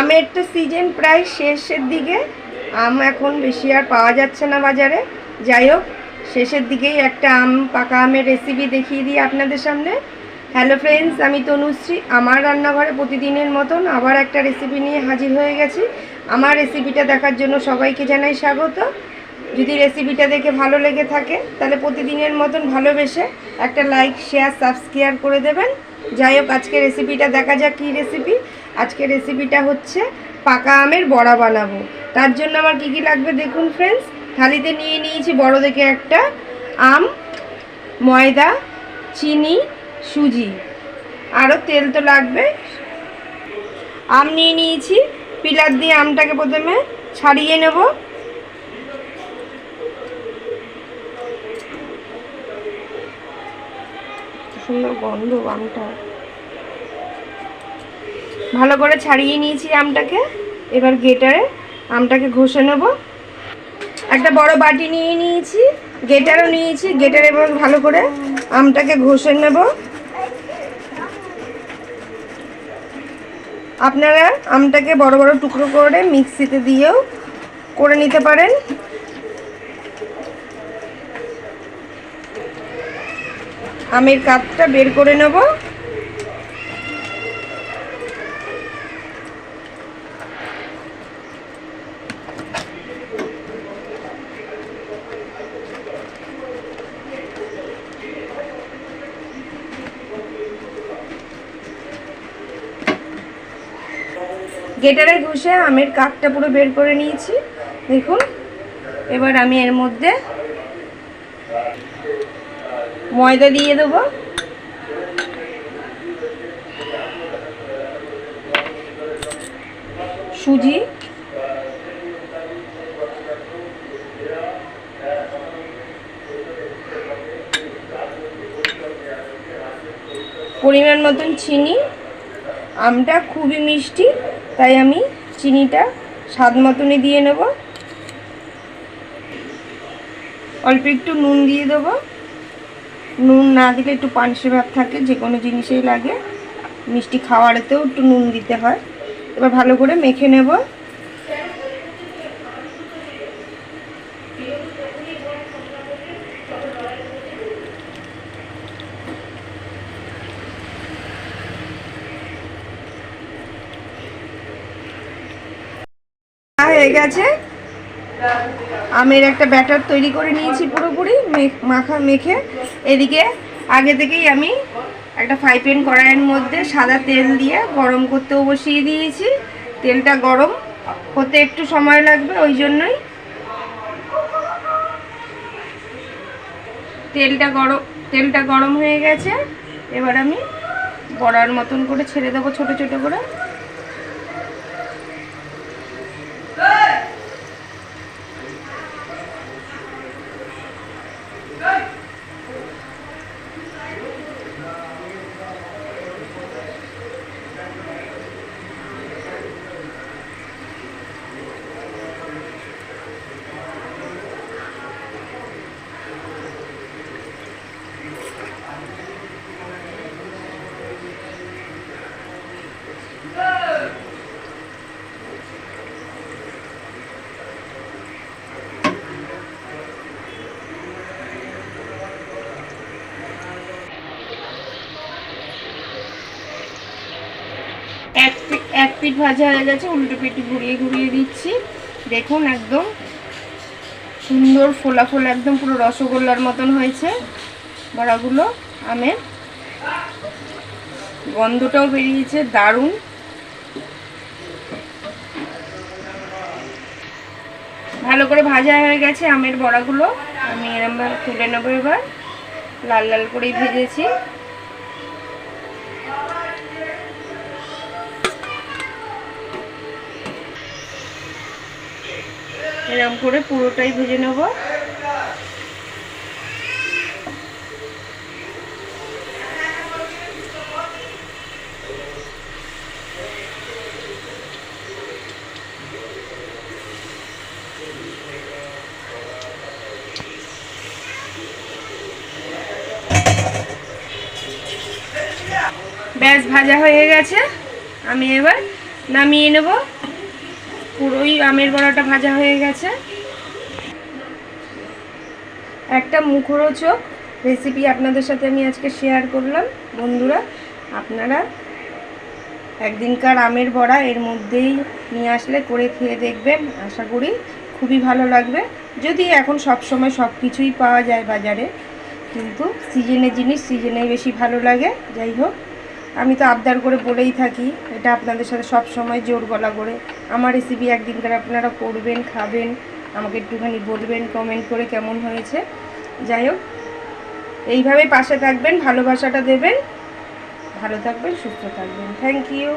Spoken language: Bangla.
আমের তো সিজন প্রায় শেষের দিকে, আম এখন বেশি আর পাওয়া যাচ্ছে না বাজারে। যাই হোক, শেষের দিকেই একটা আম, পাকা আমের রেসিপি দেখিয়ে দিই আপনাদের সামনে। হ্যালো ফ্রেন্ডস আমি তনুশ্রী, আমার রান্নাঘরে প্রতিদিনের মতন আবার একটা রেসিপি নিয়ে হাজির হয়ে গেছি। আমার রেসিপিটা দেখার জন্য সবাইকে জানাই স্বাগত। যদি রেসিপিটা দেখে ভালো লেগে থাকে, তাহলে প্রতিদিনের মতন ভালোবেসে একটা লাইক শেয়ার সাবস্ক্রাইব করে দেবেন। যাই হোক, আজকে রেসিপিটা দেখা যাক কী রেসিপি আজকে রেসিপিটা হচ্ছে পাকা আমের বড়া বানাবো। তার জন্য আমার কি কি লাগবে দেখুন ফ্রেন্ডস থালিতে নিয়ে নিয়েছি বড় দেখে একটা আম, ময়দা, চিনি, সুজি। আরও তেল তো লাগবে। আম নিয়ে নিয়েছি। পিলার দিয়ে আমটাকে প্রথমে ছাড়িয়ে নেব। সুন্দর গন্ধ আমটা ভালো করে ছাড়িয়ে নিয়েছি আমটাকে। এবার গেটারে আমটাকে ঘষে নেব। একটা বড় বাটি নিয়ে নিয়েছি, গেটারও নিয়েছি, গেটারে এবার ভালো করে আমটাকে ঘষে নেব। আপনারা আমটাকে বড় বড় টুকরো করে মিক্সিতে দিয়েও করে নিতে পারেন। আমের কাপটা বের করে নেব। গেটারে ঘষে আমের কাকটা পুরো বের করে নিয়েছি। দেখুন, এবার আমি এর মধ্যে ময়দা দিয়ে দেবো। সুজি। পরিমাণ মতন চিনি। আমটা খুবই মিষ্টি। তাই আমি চিনিটা স্বাদ মতনই দিয়ে নেব। অল্প একটু নুন দিয়ে দেব। নুন না দিলে একটু পানসে ভাব থাকে, যে কোনো জিনিসেই লাগে। মিষ্টি খাওয়ারেতেও একটু নুন দিতে হয়। এবার ভালো করে মেখে নেব। হয়ে গেছে। আমের একটা ব্যাটার তৈরি করে নিয়েছি পুরোপুরি মাখা মেখে। এদিকে আগে থেকেই আমি একটা ফ্রাই প্যান কড়াইয়ের মধ্যে সাদা তেল দিয়ে গরম করতেও বসিয়ে দিয়েছি। তেলটা গরম, হতে একটু সময় লাগবে ওই জন্যই। তেলটা গরম তেলটা গরম হয়ে গেছে। এবার আমি বড়ার মতন করে ছেড়ে দেবো ছোট ছোট করে। এক পিঠ ভাজা হয়ে গেছে, উল্টো পিঠ ঘুরিয়ে ঘুরিয়ে দিচ্ছি। দেখুন একদম সুন্দর ফোলা ফোলা একদম পুরো রসগোল্লার মতন হয়েছে। বড়াগুলো, আমের। গন্ধটাও বেরিয়েছে, দারুণ। ভালো করে ভাজা হয়ে গেছে আমের বড়াগুলো। আমি এরমভাবে তুলে নেব এবার। লাল লাল করেই ভেজেছি। এরম করে পুরোটাই ভেজে নেব। ব্যাস, ভাজা হয়ে গেছে। আমি এবার নামিয়ে নেব। পুরোই আমের বড়াটা ভাজা হয়ে গেছে। একটা মুখরোচক রেসিপি আপনাদের সাথে আমি আজকে শেয়ার করলাম। বন্ধুরা, আপনারা একদিনকার আমের বড়া এর মধ্যেই নিয়ে আসলে করে খেয়ে দেখবেন। আশা করি খুবই ভালো লাগবে। যদি এখন সব সময় সব কিছুই পাওয়া যায় বাজারে, কিন্তু সিজনের জিনিস সিজনেই বেশি ভালো লাগে। যাই হোক আমি তো আবদার করে বলেই থাকি, এটা আপনাদের সাথে সব সময় জোর গলা করে। আমার রেসিপি একদিনকার আপনারা করবেন, খাবেন, আমাকে একটুখানি বলবেন কমেন্ট করে কেমন হয়েছে। যাই হোক, এইভাবেই পাশে থাকবেন, ভালোবাসাটা দেবেন। ভালো থাকবেন, সুস্থ থাকবেন। Thank you